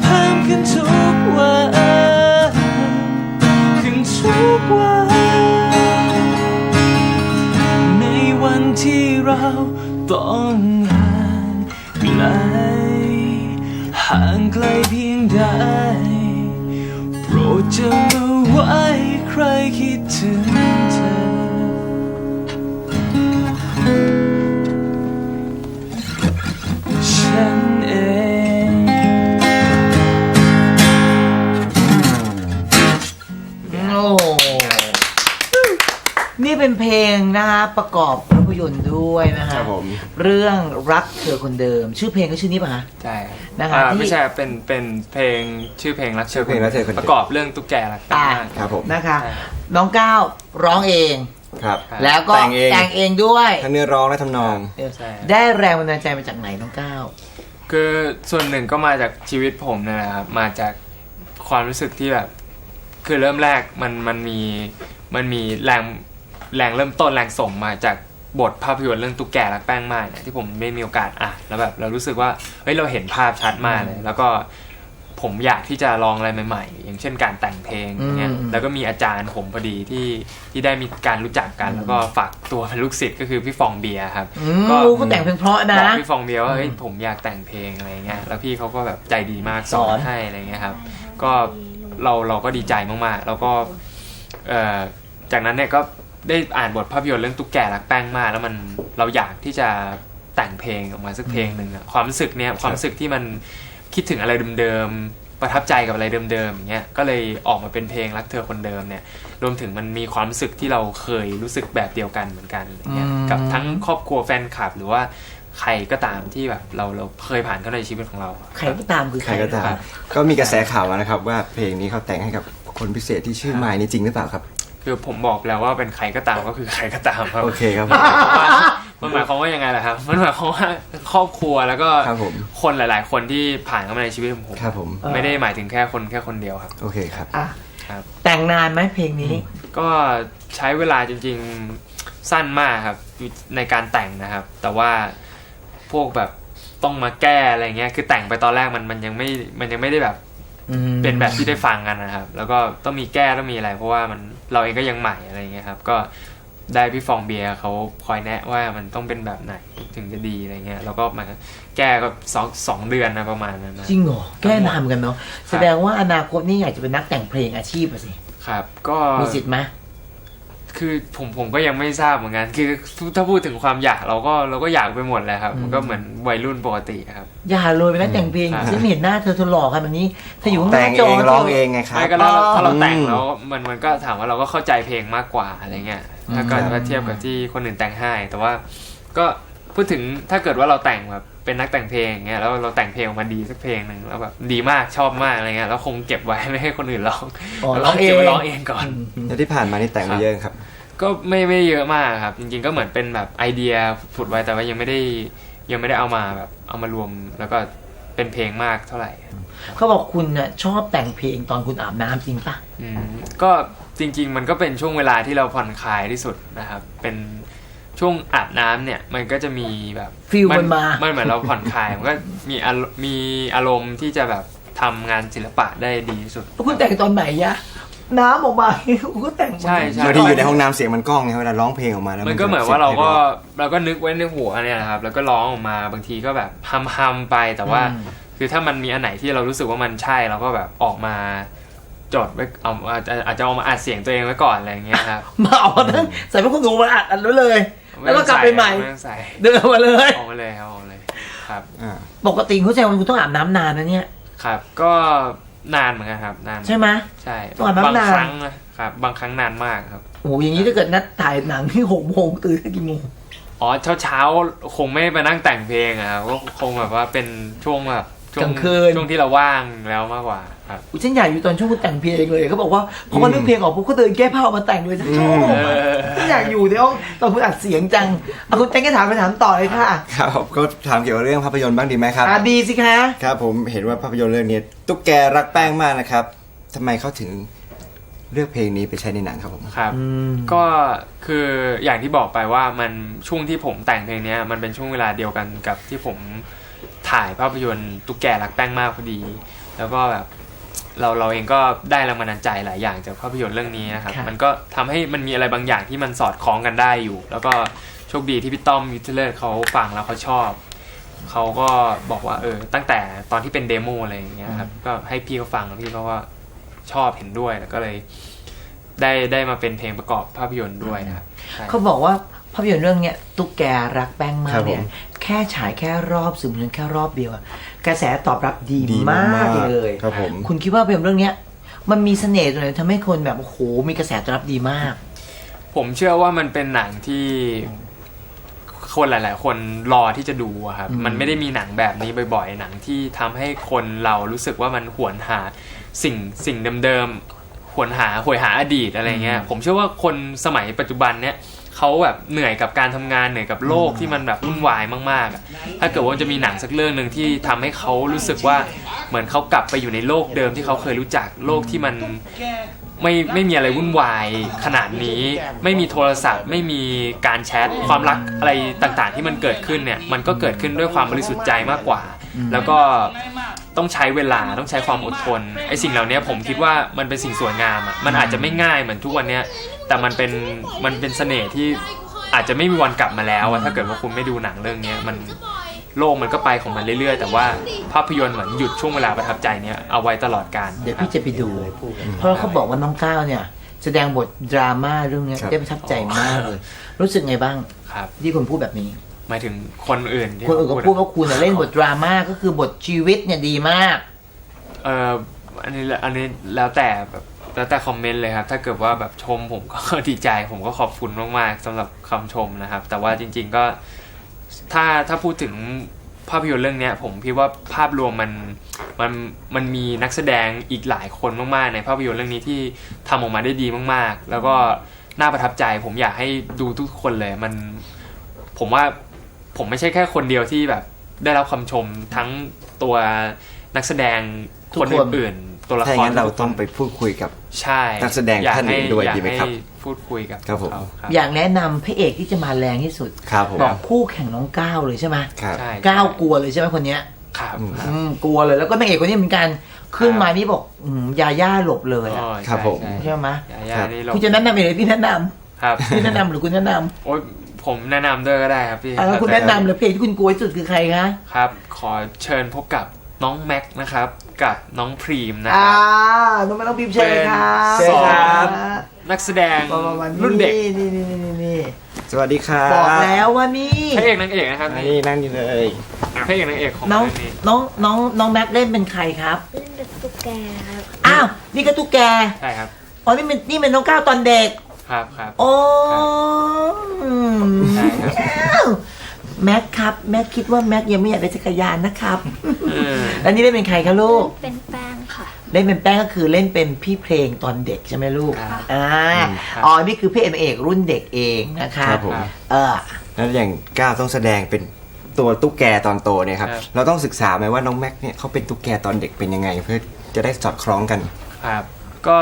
ม นี่เป็นเพลงนะคะประกอบภาพยนตร์ด้วยนะคะครับผม เรื่องรักเธอคนเดิม ชื่อเพลงก็ชื่อนี้ป่ะคะ ใช่ครับนะคะอ่าที่ ไม่ใช่เป็นเป็นเพลงชื่อเพลงรักชื่อเพลงรักเธอคนเดิมประกอบเรื่องตุ๊กแกรักกันอ่ามมาก ครับผมนะคะ ใช่ น้องก้าวร้องเอง ครับ ครับ แล้วก็แต่งเองแต่งเองด้วยทั้งเนื้อร้องและทำนอง เออใช่ ได้แรงบันดาลใจมาจากไหนน้องก้าว คือส่วนหนึ่งก็มาจากชีวิตผมเนยนะครับมาจากความรู้สึกที่แบบ คือเริ่มแรกมันมันมีมันมีแรง แรงเริ่มต้นแรงส่งมาจากบทภาพยนตร์เรื่องตุ๊กแกรักแป้งมากเนี่ยที่ผมไม่มีโอกาสอ่านแล้วแบบเรารู้สึกว่าเฮ้ยเราเห็นภาพชัดมากเลย แล้วก็ผมอยากที่จะลองอะไรใหม่ๆ อย่างเช่นการแต่งเพลงอย่างเงี้ยอืมแล้วก็มีอาจารย์ผมพอดีที่ที่ได้มีการรู้จักกัน แล้วก็ฝากตัวเป็นลูกศิษย์ก็คือพี่ฟองเบียร์ครับอืมก็เขาแต่งเพลงเพราะนะบอกพี่ฟองเบียร์ว่าเฮ้ยอืมผมอยากแต่งเพลงอะไรเงี้ยแล้วพี่เขาก็แบบใจดีมากสสออนนให้อะไรเงี้ยครับ ก็เราเราก็ดีใจมากๆ แล้วก็เอ่อจากนั้นเนี่ยก็ ได้อ่านบทภาพยนตร์เรื่องตุ๊กแกรักแป้งมาก แล้วมันเราอยากที่จะแต่งเพลงออกมาสักเพลงหนึ่งอะความรู้สึกเนี้ยความรู้สึกที่มันคิดถึงอะไรเดิมๆประทับใจกับอะไรเดิมๆอย่างเงี้ยก็เลยออกมาเป็นเพลงรักเธอคนเดิมเนี่ยรวมถึงมันมีความรู้สึกที่เราเคยรู้สึกแบบเดียวกันเหมือนกันอะไรเงี้ยอืมกับทั้งครอบครัวแฟนคลับหรือว่าใครก็ตามที่แบบเราเราเคยผ่านเข้าในชีวิตของเรา ใครก็ตามคือใครก็ตาม ก็มีกระแสข่าวมานะครับว่าเพลงนี้เขาแต่งให้กับคนพิเศษที่ชื่อไมายนี่จริงหรือเปล่าครับ คือผมบอกแล้วว่าเป็นใครก็ตามก็คือใครก็ตามครับโอเคครับ มันหมายความว่ายังไงล่ะครับ มันหมายความว่าครอบครัวแล้วก็ครับผม คนหลาย ๆ คนที่ผ่านเข้ามาในชีวิตของผมครับผม ไม่ได้หมายถึงแค่คนแค่คนเดียวครับ โอเคครับ อะครับ แต่งนานไหมเพลงนี้ ก็ใช้เวลาจริงๆสั้นมากครับอยู่ในการแต่งนะครับ แต่ว่าพวกแบบต้องมาแก้อะไรเงี้ยคือแต่งไปตอนแรกมันมันยังไม่มันยังไม่ได้แบบอืมเป็นแบบที่ได้ฟังกันนะครับ แล้วก็ต้องมีแก้ต้องมีอะไร เพราะว่ามัน เราเองก็ยังใหม่อะไรเงี้ยครับ ก็ได้พี่ฟองเบียร์เขาคอยแนะว่ามันต้องเป็นแบบไหนถึงจะดีอะไรเงี้ยแล้วก็มาแก้ก็สองสองเดือนนะประมาณนั้นนะจริงเหรอแก้นานเหมือนกันเนาะแสดงว่าอนาคตนี่อยากจะเป็นนักแต่งเพลงอาชีพอะสิครับ ก็มีสิทธิ์ไหมคือผมผมก็ยังไม่ทราบเหมือนกัน คือถ้าพูดถึงความอยากเราก็เราก็อยากไปหมดแหละครับ มันก็เหมือนวัยรุ่นปกติครับ อย่าเลยเป็นนักแต่งเพลงครับฉันไม่เห็นหน้าเธอเธอหล่อขนาดนี้เธออยู่ข้างหแต่น้างจเอองร้องเองไงครับ ไม่ก็แล้วอ๋อถ้าเราแต่งอืมแล้วมันมันก็ถามว่าเราก็เข้าใจเพลงมากกว่าอะไรเงี้ยถ้าเกิดว่าเทียบกับที่คนอื่นแต่งให้ แต่ว่าก็พูดถึงถ้าเกิดว่าเราแต่งแบบเป็นนักแต่งเพลงอย่างเงี้ยแล้วเราแต่งเพลงออกมาดีสักเพลงหนึ่งแล้วแบบดีมากชอบมากอะไรเงี้ยแล้วคงเก็บไว้ไม่ให้คนอื่นร้องอ๋อแล้วร้องเอง ก็บไว้ร้องเองก่อน แล้วที่ผ่านมานี่แต่งมาเยอะครับ ก็ไม่ไม่เยอะมากครับ จริงๆก็เหมือนเป็นแบบไอเดียผุดไว้แต่ว่ายังไม่ได้ ยังไม่ได้เอามาแบบเอามารวมแล้วก็เป็นเพลงมากเท่าไหร่เขาบอกคุณน่ะชอบแต่งเพลงตอนคุณอาบน้ำจริงปะอืมก็จริง ๆ มันก็เป็นช่วงเวลาที่เราผ่อนคลายที่สุดนะครับ เป็นช่วงอาบน้ำเนี่ยมันก็จะมีแบบฟิลมันมามันเหมือนเราผ่อนคลายมันก็มีอารมีอารมณ์ที่จะแบบทำงานศิลปะได้ดีที่สุดแล้วคุณแต่งตอนไหนยะ น้ำออกมาคุณก็แต่งใช่ใช่บางทีอยู่ในห้องน้ำเสียงมันก้องไงเวลาร้องเพลงออกมาแล้วมันก็เหมือนว่าเราก็เราก็นึกไว้ในหัวเนี่ยนะครับ แล้วก็ร้องออกมาบางทีก็แบบฮัมฮัมๆไปแต่ว่าอืมคือถ้ามันมีอันไหนที่เรารู้สึกว่ามันใช่เราก็แบบออกมาจดไว้เอาอาจจะอาจจะเอามาอัดเสียงตัวเองไว้ก่อนอะไรอย่างเงี้ยครับ มาเอามาทั้งใส่พวกคุณหนูมาอัดอัดไว้เลย แล้วก็กลับไปใหม่ไม่ต้องใส่เดินมาเลย ออกมาเลยครับออกมาเลยครับ อ่าปกติคุณแซวาคุณต้องอาบน้ำนานนะเนี่ย ครับ ก็ นานเหมือนกันครับ นานใช่ไหมใช่ต้องอาบน้ำบางนาน ครั้งนะครับบางครั้งนานมากครับ โอ้โหอย่างนี้ถ้าเกิดนัดถ่ายหนังที่หกโมงตื่นกี่โมงอ๋อเช้าเช้าๆคงไม่ได้มานั่งแต่งเพลงอะครับก็คงแบบว่าเป็นช่วงแบบช่ว กลางคืนช่วงที่เราว่างแล้วมากกว่าครับอุ๊ยฉันอยากอยู่ตอนช่วงคุณแต่งเพลงเลยเขาบอกว่าพอมาเรื่องเพลงออกปุ๊บก็เดินแก้ผ้าออกมาแต่งเลยฉันชอบเออฉันอยากอยู่ในห้องตอนคุณอัดเสียงจังเอาคุณแจ้งก็ถามไปถามต่อเลยค่ะครับก็ถามเกี่ยวกับเรื่องภาพยนตร์บ้างดีไหมครับอะดีสิคะครับผมเห็นว่าภาพยนตร์เรื่องนี้ตุ๊กแกรักแป้งมากนะครับทำไมเขาถึงเลือกเพลงนี้ไปใช้ในหนังครับผมครับก็คืออย่างที่บอกไปว่ามันช่วงที่ผมแต่งเพลงเนี้ยมันเป็นช่วงเวลาเดียวกันกับที่ผม ถ่ายภาพยนตร์ตุ๊กแกรักแป้งมากพอดี แล้วก็แบบเราเราเองก็ได้แรงบันดาลใจหลายอย่างจากภาพยนตร์เรื่องนี้นะครับครับมันก็ทำให้มันมีอะไรบางอย่างที่มันสอดคล้องกันได้อยู่ แล้วก็โชคดีที่พี่ต้อมยูทธเลอร์เขาฟังแล้วเขาชอบ เขาก็บอกว่าเออ ตั้งแต่ตอนที่เป็นเดโมอะไรอย่างเงี้ยครับ ก็ให้พี่เขาฟังแล้วพี่เขาก็ชอบเห็นด้วยแล้วก็เลย ได้ได้มาเป็นเพลงประกอบภาพยนตร์ด้วยนะครับใช่เขาบอกว่า ภาพยนตร์เรื่องเนี้ยตุ๊กแกรักแป้งมาครักบผมเนี่ยแค่ฉายแค่รอบสื่อมวลชนแค่รอบเดียวอะกระแสตอบรับดีดีมามากกเลยครับผมคุณคิดว่าภาพยนตร์เรื่องเนี้ยมันมีเสน่ห์ตรงไหนทำให้คนแบบโอ้โหมีกระแสตอบรับดีมาก ผมเชื่อว่ามันเป็นหนังที่คนหลาย ๆ คนรอที่จะดูอะครับอืมมันไม่ได้มีหนังแบบนี้บ่อย ๆ หนังที่ทำให้คนเรารู้สึกว่ามันหวนหาสิ่งสิ่งเดิมๆหวนหาหวยหาอดีตอะไรเงี้ย ผมเชื่อว่าคนสมัยปัจจุบันเนี้ย เขาแบบเหนื่อยกับการทำงานเหนื่อยกับโลกที่มันแบบวุ่นวายมากๆ ถ้าเกิดว่าจะมีหนังสักเรื่องหนึ่งที่ทำให้เขารู้สึกว่าเหมือนเขากลับไปอยู่ในโลกเดิมที่เขาเคยรู้จักโลกที่มันไม่ไม่มีอะไรวุ่นวายขนาดนี้ ไม่มีโทรศัพท์ ไม่มีการแชทความรักอะไรต่างๆ ที่มันเกิดขึ้นเนี่ยมันก็เกิดขึ้นด้วยความบริสุทธิ์ใจมากกว่า แล้วก็ต้องใช้เวลาต้องใช้ความอดทนไอ้สิ่งเหล่านี้ผมคิดว่ามันเป็นสิ่งสวยงามอะมันอาจจะไม่ง่ายเหมือนทุกวันเนี้ย แต่มันเป็นมันเป็นเสน่ห์ที่อาจจะไม่มีวันกลับมาแล้วอะถ้าเกิดว่าคุณไม่ดูหนังเรื่องเนี้ยมันโลกมันก็ไปของมันเรื่อยๆ แต่ว่าภาพยนตร์เหมือนหยุดช่วงเวลาประทับใจเนี้ยเอาไว้ตลอดการเดี๋ยวพี่จะไปดู เพราะเขาบอกว่าน้องก้าวเนี่ย แสดงบทดราม่าเรื่องเนี้ยครับได้ประทับใจมากเลย รู้สึกไงบ้างครับ ที่คุณพูดแบบนี้หมายถึงคนอื่นที่คนอื่นก็เขาพูดว่าคุณน่ะเล่นบทดราม่าก็คือบทชีวิตเนี่ยดีมาก เอออันนี้อันนี้แล้วแต่แบบ แล้วแต่คอมเมนต์เลยครับ ถ้าเกิดว่าแบบชมผมก็ดีใจ ผมก็ขอบคุณมากๆสำหรับคำชมนะครับ แต่ว่าจริง ๆก็ถ้าถ้าพูดถึงภาพยนตร์เรื่องเนี้ยผมคิดว่าภาพรวมมันมันมันมีนักแสดงอีกหลายคนมากๆ ในภาพยนตร์เรื่องนี้ที่ทำออกมาได้ดีมากๆ แล้วก็น่าประทับใจ ผมอยากให้ดูทุกคนเลยมันผมว่าผมไม่ใช่แค่คนเดียวที่แบบได้รับคำชมทั้งตัวนักแสดงทุกคนคนอื่นๆ ตัวละถ้าคอย่างรนั้นเราต้องไปพูดคุยกับ ใช่นักแสดงอยกท่านอื่นให้ด้วยอยากดีไหมครับให้พูดคุยกับครับผม เขาครับอยากแนะนำพระเอกที่จะมาแรงที่สุด ครับผมบอกคู่แข่งน้องก้าวเลยใช่ไหมครับ ใช่ก้าวกลัวเลยใช่ไหมคนเนี้ยครับอืมครับ อืมกลัวเลยแล้วก็นางเอกคนนี้เหมือนกัน ขึ้นมานี่บอกอืมยาย่าหลบเลยอะอ๋อครับผม ใช่ใช่ไหมใช่ยาครัย่าบนี่เราคุณจะแนะนำเองหรือพี่แนะนำครับพี่แนะนำหรือคุณแนะนำโอ้ยผมแนะนำด้วยก็ได้ครับพี่อะแล้วคุณแนะนำหรือเพลงที่คุณกลัวที่สุดคือใครคะ ครับ ขอเชิญพบกับน้องแม็กซ์นะครับ กับน้องพรีมนะคอ่ารับ น้องแม่น้องพิมพ์เชิญครับเป็นเชิญครับนักแสดงมามามารุ่นเด็กนี่นี่นี่นี่นี่สวัสดีครับบอกแล้วว่านี่พระเอกนางเอกนะครับอันนี่นี้นั่งอยู่เลยพระเอกนางเอกของน้องเรื่องนี้ น้องน้องน้องแม็กเล่นเป็นใครครับ เล่นเป็นตุ๊กแกครับอ้าวนี่ก็ตุ๊กแกใช่ครับ อ๋อนี่เป็นนี่เป็นน้องก้าวตอนเด็ก ครับครับ โอ้ใช่ครับ อ้าว แม็กครับแม็กคิดว่าแม็กยังไม่อยากได้จักรยานนะครับเออแล้วนี่เล่นเป็นใครคะลูก เป็นแป้งค่ะ เล่นเป็นแป้งก็คือเล่นเป็นพี่เพลงตอนเด็กใช่ไหมลูกครับอ่าครับอ๋อนี่คือพระเอกนางเอกรุ่นเด็กเองนะคะครับผม เออแล้วอย่างก้าวต้องแสดงเป็นตัวตุ๊กแกตอนโตเนี่ยครับ ครับ เราต้องศึกษาไหมว่าน้องแม็กเนี่ยเขาเป็นตุ๊กแกตอนเด็กเป็นยังไง เพื่อจะได้สอดคล้องกัน ครับ ก็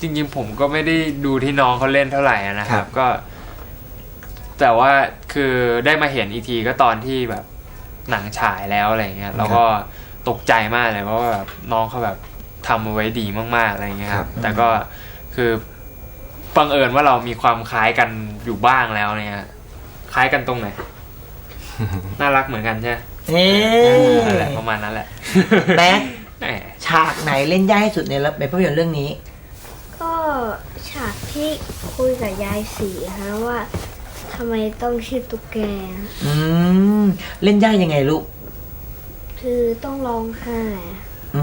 จริงๆผมก็ไม่ได้ดูที่น้องเขาเล่นเท่าไหร่นะคครัรับบก็ แต่ว่าคือได้มาเห็นอีกทีก็ตอนที่แบบหนังฉายแล้วอะไรเงี้ยแล้วก็ตกใจมากเลยเพราะว่าแบบน้องเขาแบบทำเอาไว้ดีมากๆอะไรเงี้ยครับแต่ก็คือบังเอิญว่าเรามีความคล้ายกันอยู่บ้างแล้วเนี่ยคล้ายกันตรงไหน น่ารักเหมือนกันใช่ไหมเฮ้นั่นแหละประมาณนั้นแหละแม็กแหมฉากไหนเล่นยากที่สุดในละในภาพยนตร์เรื่องนี้ ก็ฉากที่คุยกับยายสีฮะว่าทำไมต้องชื่อตุ๊กแก อืมเล่นยากยังไงลูก คือต้องร้องไห้อื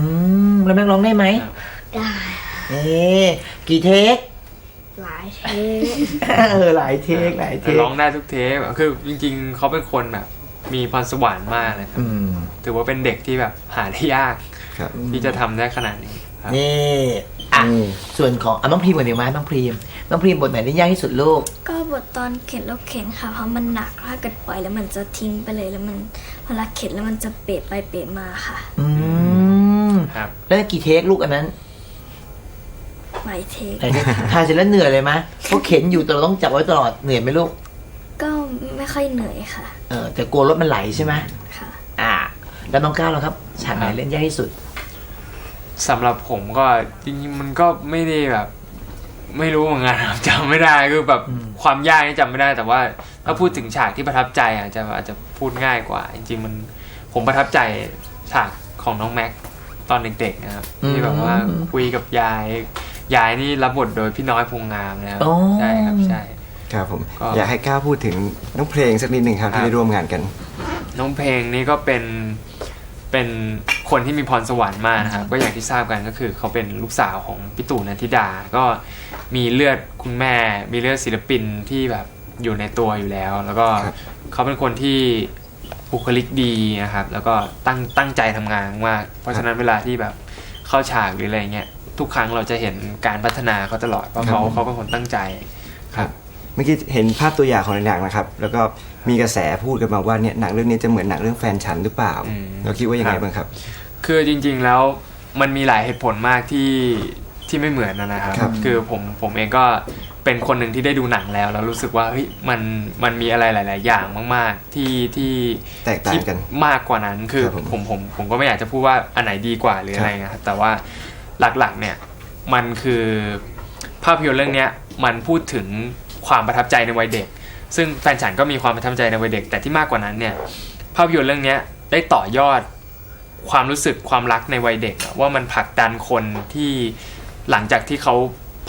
มแล้วแม็กร้องได้ไหมได้เอ๊กี่เทค หลายเทปเออหลายเทคหลายเทคร้องได้ทุกเทปอะคือจริง ๆ เขาเป็นคนแบบ มีพรสวรรค์มากเลยครับ อืมถือว่าเป็นเด็กที่แบบหาได้ยาก ครับที่จะทำได้ขนาดนี้ครับ นี่ อะอืม ส่วนของอะน้องพรีมก่อนดีไหมน้องพรีมน้องพรีมบทไหนที่ยากที่สุดลูก ก็บทตอนเข็นรถเข็นค่ะ เพราะมันหนักถ้าเกิดปล่อยแล้วมันจะทิ้งไปเลยแล้วมันเวลาเข็นแล้วมันจะเปะไปเปะมาค่ะ อืมครับ แล้วกี่เทคลูกอันนั้นหลายเทค ไหนเทคทายเสร็จแล้วเหนื่อยเลยไหมเพราะเข็นอยู่แต่เราต้องจับไว้ตลอดเหนื่อยไหมลูกก็ไม่ค่อยเหนื่อยค่ะ เออแต่กลัวรถมันไหลใช่ไหมค่ะ อ่า แล้วน้องก้าวล่ะครับฉากไหนเล่นยากที่สุด สำหรับผมก็จริงๆมันก็ไม่ได้แบบ ไม่รู้เหมือนกันครับจำไม่ได้คือแบบอืมความยากนี่จำไม่ได้แต่ว่า ถ้าพูดถึงฉากที่ประทับใจอาจจะอาจจะพูดง่ายกว่า จริง ๆ มันผมประทับใจฉากของน้องแม็กตอนเด็กๆนะครับที่แบบว่าคุยกับยาย ยายนี่รับบทโดยพี่น้อยพงงามนะครับโอ้ใช่ครับใช่ครับผมก็อยากให้ก้าวพูดถึงน้องเพลงสักนิดหนึ่งครับครับที่ได้ร่วมงานกัน น้องเพลงนี่ก็เป็นเป็น คนที่มีพรสวรรค์มากนะครับ ก็อย่างที่ทราบกันก็คือเขาเป็นลูกสาวของพี่ตู่นันทิดา ก็มีเลือดคุณแม่ มีเลือดศิลปินที่แบบอยู่ในตัวอยู่แล้ว แล้วก็ครับเขาเป็นคนที่บุคลิกดีนะครับ แล้วก็ตั้งตั้งใจทำงานมาก เพราะฉะนั้นเวลาที่แบบเข้าฉากหรืออะไรเงี้ยทุกครั้งเราจะเห็นการพัฒนาเขาตลอดเพราะเขาเขาเป็นคนตั้งใจครับ เมื่อกี้เห็นภาพตัวอย่างของหนังนะครับ แล้วก็มีกระแสพูดกันมาว่าเนี่ยหนังเรื่องนี้จะเหมือนหนังเรื่องแฟนฉันหรือเปล่า อืม เราคิดว่ายังไงครับบ้างครับ คือจริงๆแล้วมันมีหลายเหตุผลมากที่ที่ไม่เหมือนนะนะครับ ครับคือผมผมเองก็เป็นคนหนึ่งที่ได้ดูหนังแล้ว แล้วรู้สึกว่าเฮ้ยมันมันมีอะไรหลาย ๆ อย่างมาก ๆ ที่ที่แตกต่างกันที่มากกว่านั้นคือครับผมผมผมผมก็ไม่อยากจะพูดว่าอันไหนดีกว่าหรืออะไรนะครับแต่ว่าหลักๆเนี่ยมันคือภาพยนตร์เรื่องเนี้ยมันพูดถึง ความประทับใจในวัยเด็ก ซึ่งแฟนฉันก็มีความประทับใจในวัยเด็ก แต่ที่มากกว่านั้นเนี่ยภาพยนตร์เรื่องเนี้ยได้ต่อยอดความรู้สึกความรักในวัยเด็กอะว่ามันผลักดันคนที่หลังจากที่เขา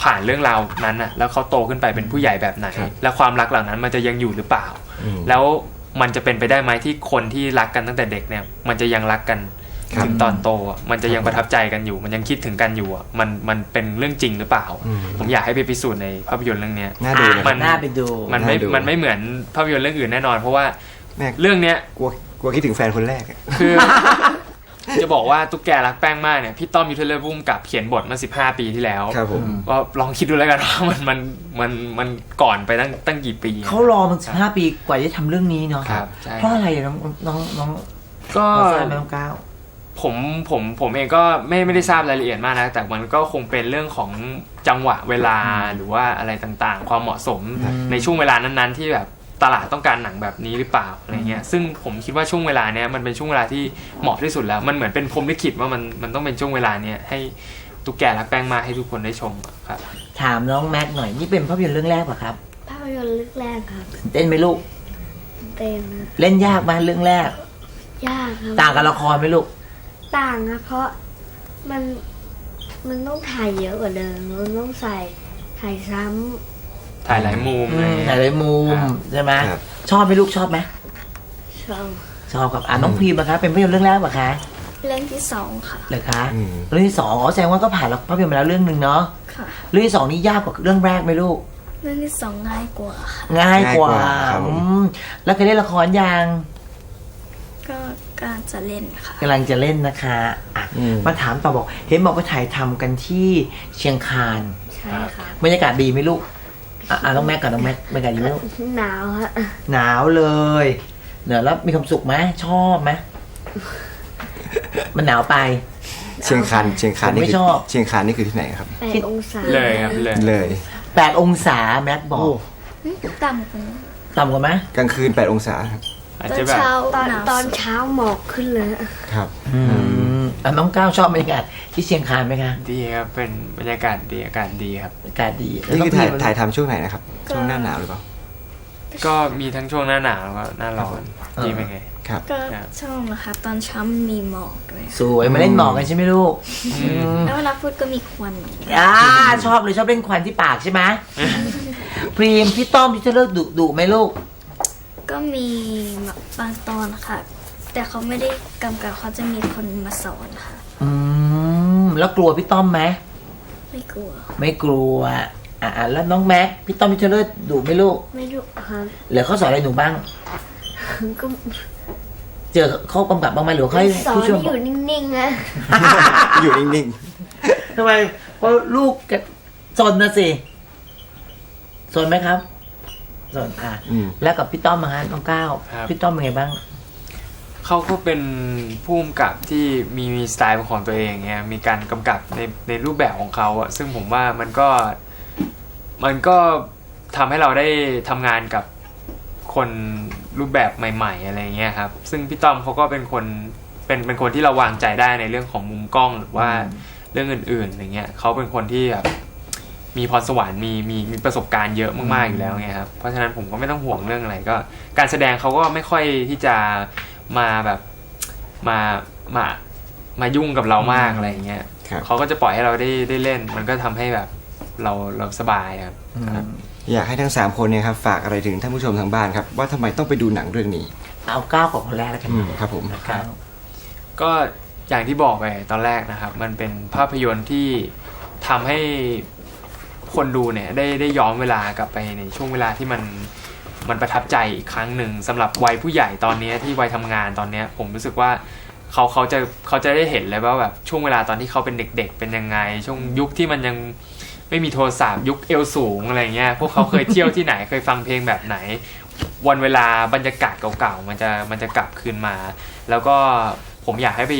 ผ่านเรื่องราวนั้นอะแล้วเขาโตขึ้นไปเป็นผู้ใหญ่แบบไหนครับและความรักเหล่านั้นมันจะยังอยู่หรือเปล่าอืมแล้วมันจะเป็นไปได้ไหมที่คนที่รักกันตั้งแต่เด็กเนี่ย มันจะยังรักกันครับ ถึงตอนโตอะมันจะยังประทับใจกันอยู่ มันยังคิดถึงกันอยู่อะมันมันเป็นเรื่องจริงหรือเปล่าอืมผมอยากให้ไปพิสูจน์ในภาพยนตร์เรื่องเนี้ยน่าดูนะคมัรับนน่าไปดูมันไม่น่าดูมันไม่เหมือนภาพยนตร์เรื่องอื่นแน่นอน เพราะว่าแม่เรื่องเนี้ยกลัวกลัวคิดถึงแฟนคนแรกอะคือจะบอกว่าตุ๊กแกรักแป้งมากเนี่ยพี่ต้อมยูเทเลอร์พุ่มกับเขียนบทมา 15 ปีที่แล้วครับผมก็ลองคิดดูแล้วกันว่ามันมันมันมันก่อนไปตั้งตั้งกี่ปี เขารอมันสิบห้าปีกว่าจะทำเรื่องนี้เนาะครับใช่เพราะอะไรอะน้องน้องน้องก็น้องทราบไหมน้องก้าว ผมผมผมเองก็ไม่ไม่ได้ทราบรายละเอียดมากนะแต่มันก็คงเป็นเรื่องของจังหวะเวลาหรือว่าอะไรต่างๆ ความเหมาะสมครับในช่วงเวลานั้นๆ ที่แบบตลาดต้องการหนังแบบนี้หรือเปล่าอะไรเงี้ยซึ่งผมคิดว่าช่วงเวลาเนี้ยมันเป็นช่วงเวลาที่เหมาะที่สุดแล้ว มันเหมือนเป็นพรหมลิขิตว่ามันมันต้องเป็นช่วงเวลาเนี้ยให้ตุ๊กแกรักแป้งมากให้ทุกคนได้ชมอะครับถามน้องแม็กหน่อยนี่เป็นภาพยนตร์เรื่องแรกป่ะครับภาพยนตร์เรื่องแรกครับเต้นไหมลูกเต็มนะเล่นยากไหมเรื่องแรก ยากครับต่างกับละครไหมลูก ต่างนะเพราะมันมันต้องถ่ายเยอะกว่าเดิมมันต้องใส่ถ่ายซ้ถ่ายหลายมุมอะไรหเงี้ยลายๆมุมครับใช่ไหมครับ ชอบไหมลูกชอบไหมำชอบชอบครับอ่าน้องพรีมนะคะเป็นภาพยนตร์เรื่องแรกป่ะคะเรื่องที่สองค่ะเหรอคะอืม เรื่องที่สองอ๋อแสดงว่าก็ผ่านภาพยนตร์มาแล้วเรื่องหนึ่งเนาะค่ะ เรื่องที่สองนี่ยากกว่าเรื่องแรกไหมลูก เรื่องที่สองง่ายกว่าค่ะ ง่ายกว่าง่ายกว่าครับผม อืมแล้วเคยเล่นละครยัง ก็การจะเล่นค่ะ กำลังจะเล่นนะคะอะอืม มาถามต่อบอก เห็นบอกไปถ่ายทำกันที่เชียงคานใช่ค่ะบรรยากาศดีไหมลูกอะอะน้องแม็กกับน้องแม็กบรรยากาศดีไหมลูกหนาวฮะหนาวเลยเนอะแล้วมีความสุขไหมชอบไหมมันหนาวไป เชียงคานเชียงคานผมนี่ไม่คือชอบ เชียงคานนี่คือที่ไหนครับ แปดองศาเลยครับเลยเลยแปดองศาแม็กบอกต่ำกว่านั้นต่ำกว่าไหมกลางคืน 8 องศาครับ อาจตอจะนแบบ เช้าตอนหนาว ตอนสุดเช้าหมอกขึ้นเลยครับ อืมอะน้องก้าวชอบบรรยากาศที่เชียงคานไหมคะดีครับ เป็นบรรยากาศดีอากาศดีครับบรรยากาศดีนี่คือถ่ายแล้วถ่ายทำช่วงไหนนะครับ ช่วงหน้าหนาวหรือเปล่า ก็มีทั้งช่วงหน้าหนาวแล้วก็หน้าร้อนดีเป็นไง ครับ ก็ครับชอบนะคะตอนเช้ามันมีหมอกด้วยสวยมาเล่นหมอกกันใช่ไหมลูกอืมแล้วเวลาพูดก็มีควันอ่าชอบเลยชอบเล่นควันที่ปากใช่ไหมพรีมพี่ต้อมพี่จะเลิกดุดุไหมลูก ก็มีบางตอนค่ะ แต่เขาไม่ได้กำกับเขาจะมีคนมาสอนค่ะ อืมแล้วกลัวพี่ต้อมไหมไม่กลัว ไม่กลัว อ่าแล้วน้องแม็กพี่ต้อมพี่เทเลอร์ดุไหม่ลูกไม่รู้ครับเหลือเขาสอนอะไรหนูบ้าง ก็เจอเขากำกับบ้างไหมหรือว่าเขาให้สอนผู้ช่วยให้อยู่นิ่งๆนะอยู่นิ่งทำไมเพราะลูกแกสนนะสิสนไหมครับ สนอะๆอืม แล้วกับพี่ต้อมมาฮะน้องก้าวครับ พี่ต้อมเป็นไงบ้าง เขาก็เป็นผู้กำกับที่มีมีสไตล์ของตัวเองเงี้ยมีการกำกับในในรูปแบบของเขาอะซึ่งผมว่ามันก็มันก็ทำให้เราได้ทำงานกับคนรูปแบบใหม่ๆอะไรเงี้ยครับซึ่งพี่ต้อมเขาก็เป็นคนเป็นเป็นคนที่เราวางใจได้ในเรื่องของมุมกล้องหรือว่าเรื่องอื่นๆอย่างเงี้ยเขาเป็นคนที่แบบ มีพรสวรรค์มีมีมีประสบการณ์เยอะมากๆอยู่แล้วไงครับเพราะฉะนั้นผมก็ไม่ต้องห่วงเรื่องอะไรก็ การแสดงเขาก็ไม่ค่อยที่จะมาแบบมามามายุ่งกับเรามากอะไรอย่างเงี้ยครับ เขาก็จะปล่อยให้เราได้ได้เล่น มันก็ทำให้แบบเราเราสบายครับครับ อยากให้ทั้ง 3 คนเนี่ยครับฝากอะไรถึงท่านผู้ชมทางบ้านครับ ว่าทำไมต้องไปดูหนังเรื่องนี้ เอาก้าวก่อนคนแรกแล้วกันอืมครับผมครับ ก็อย่างที่บอกไปตอนแรกนะครับ มันเป็นภาพยนตร์ที่ทำให้ คนดูเนี่ยได้ได้ย้อนเวลากลับไปในช่วงเวลาที่มันมันประทับใจอีกครั้งหนึ่งสำหรับวัยผู้ใหญ่ตอนนี้ที่วัยทำงานตอนเนี้ยผมรู้สึกว่าเขาเขาจะเขาจะได้เห็นเลยว่าแบบช่วงเวลาตอนที่เขาเป็นเด็ก ๆ เป็นยังไง ช่วงยุคที่มันยังไม่มีโทรศัพท์ยุคเอวสูงอะไรเงี้ยพวกเขาเคยเที่ยวที่ไหนเคยฟังเพลงแบบไหน วันเวลาบรรยากาศเก่าๆมันจะมันจะกลับคืนมา แล้วก็ผมอยากให้ไป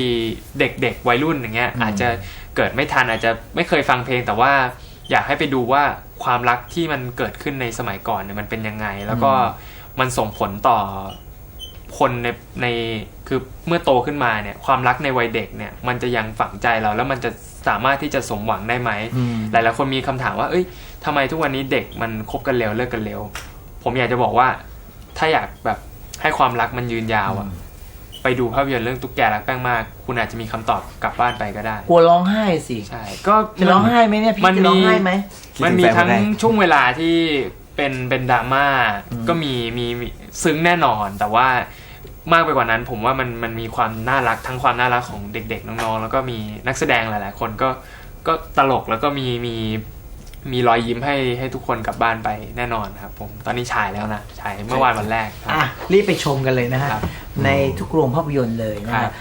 เด็กๆวัยรุ่นอย่างเงี้ยอาจจะเกิดไม่ทันอาจจะไม่เคยฟังเพลงแต่ว่า อยากให้ไปดูว่าความรักที่มันเกิดขึ้นในสมัยก่อนเนี่ยมันเป็นยังไง แล้วก็มันส่งผลต่อคนในในคือเมื่อโตขึ้นมาเนี่ย ความรักในวัยเด็กเนี่ย มันจะยังฝังใจเราแล้วมันจะสามารถที่จะสมหวังได้ไหมอืมหลายๆคนมีคำถามว่า เอ้ยทำไมทุกวันนี้เด็กมันคบกันเร็วเลิกกันเร็ว ผมอยากจะบอกว่า ถ้าอยากแบบให้ความรักมันยืนยาวอะ ไปดูภาพยนตร์เรื่องตุ๊กแกรักแป้งมาก คุณอาจจะมีคำตอบกลับบ้านไปก็ได้ กลัวร้องไห้สิ ใช่ ก็จะร้องไห้ไหมเนี่ยพี่มันจะร้องมีไห้ไหมคิดถึงมันมีแฟนคนทั้งแรกช่วงเวลาที่เป็นเป็นดราม่าอืมก็มีมีมีซึ้งแน่นอน แต่ว่ามากไปกว่านั้นผมว่ามันมันมีความน่ารักทั้งความน่ารักของเด็กๆ น้องๆ แล้วก็มีนักแสดงหลาย ๆ คนก็ก็ตลกแล้วก็มีมี มีรอยยิ้มให้ให้ทุกคนกลับบ้านไปแน่นอนครับผมตอนนี้ฉายแล้วนะฉายเมื่อวานวันแรกครับ อะรีบไปชมกันเลยนะฮะครับในทุกโรงภาพยนตร์เลยนะครัฮะบ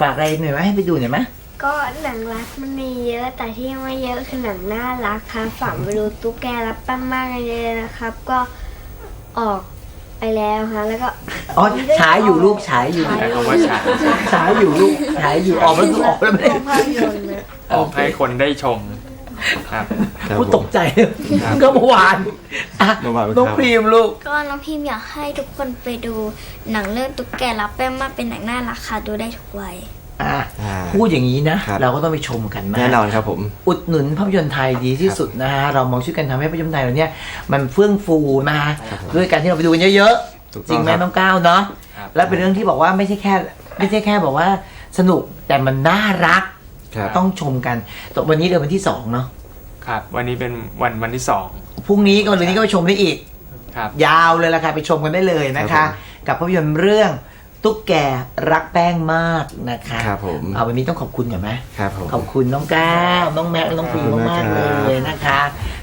ฝากอะไรหน่อยไหมให้ไปดูหน่อยไหมก็หนังรักมันมีเยอะแต่ที่ไม่เยอะคือหนังน่ารักครับฝากไปดูตุ๊กแกรับปั้มมากเลยนะครับ ก็ออกไปแล้วฮะแล้วก็ อ๋อฉายอยู่ลูกฉายอยู่ใช้คำว่าฉายฉายอยู่ลูกฉายอยู่ออกแล้วคือออกแล้วไม่ได้ โรงภาพยนตร์นะออกให้คนได้ชม ครับครับพูดผมตกใจก็เมื่อวานอะเมื่อวานน้องครับพรีมลูก ก็น้องพิมพ์อยากให้ทุกคนไปดูหนังเรื่องตุ๊กแกรับแป้งมากเป็นหนังน่ารักค่ะดูได้ทุกวัย อะอ่าพูดอย่างนี้นะ ครับ เราก็ต้องไปชมกันนะแน่นอนครับผม อุดหนุนภาพยนตร์ไทยดีที่สุดนะฮะ เรามองช่วยกันทำให้ภาพยนตร์ไทยเราเนี่ยมันเฟื่องฟูนะฮะครับผมด้วยการที่เราไปดูกันเยอะถูกๆ ต้องจริงไหมครับ น้องก้าวเนาะครับ และเป็นเรื่องที่บอกว่าไม่ใช่แค่ไม่ใช่แค่บอกว่าสนุกแต่มันน่ารักครับ ต้องชมกันตวันนี้เดือนวันที่สองเนาะ ครับ วันนี้เป็นวันวันที่สองพรุ่งนี้ก็วันนี้ก็ไปชมได้อีก ครับ ยาวเลยละค่ะไปชมกันได้เลยนะครัคะ บผมกับภาพยนตร์เรื่องตุ๊กแกรักแป้งมากนะคะครับผม เอาวันนี้ต้องขอบคุณก่อนไหม ครับผม ขอบคุณน้องก้าวน้องแม็กซ์น้องปีขอบคุณมากๆมากครับ เลยนะคะ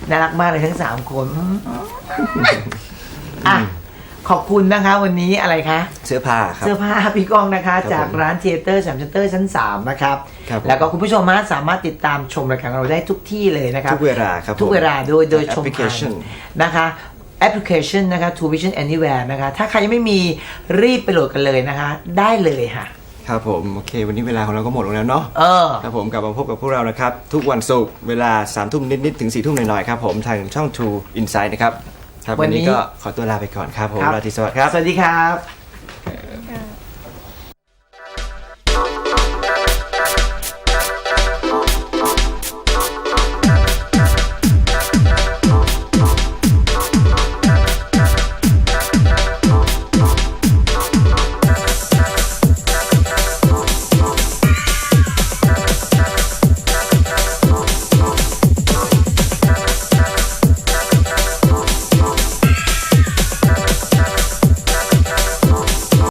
น่ารักมากเลยทั้งสามคนอืมอะ ขอบคุณนะคะวันนี้อะไรคะ เสื้อผ้าครับ เสื้อผ้าพี่ก้องนะคะครับจากผมร้านเทเตอร์สามเซนเตอร์ชั้น 3 นะครับ ครับผมแล้วก็คุณผู้ชมฮะสามารถติดตามชมรายการของเราได้ทุกที่เลยนะครับ ทุกเวลาครับผมทุกเวลาโดยโดยชมแอปพลิเคผ่านชันนะคะแอปพลิเคชันนะคะ True Vision Anywhere นะคะ ถ้าใครยังไม่มีรีบไปโหลดกันเลยนะคะ ได้เลยค่ะ ครับผม โอเค วันนี้เวลาของเราก็หมดลงแล้วเนาะเออ ครับผมกลับมาพบกับพวกเรานะครับ ทุกวันศุกร์เวลา3ามทุ่มนิด ๆ ถึง4ี่ทุ่มหน่อย ๆ ครับผม ทางช่อง True Insight นะครับ ครับวัวันนนี้นี้ก็ขอตัวลาไปก่อนครับผมครับราตรีสวัสดิ์ครับ สวัสดีครับ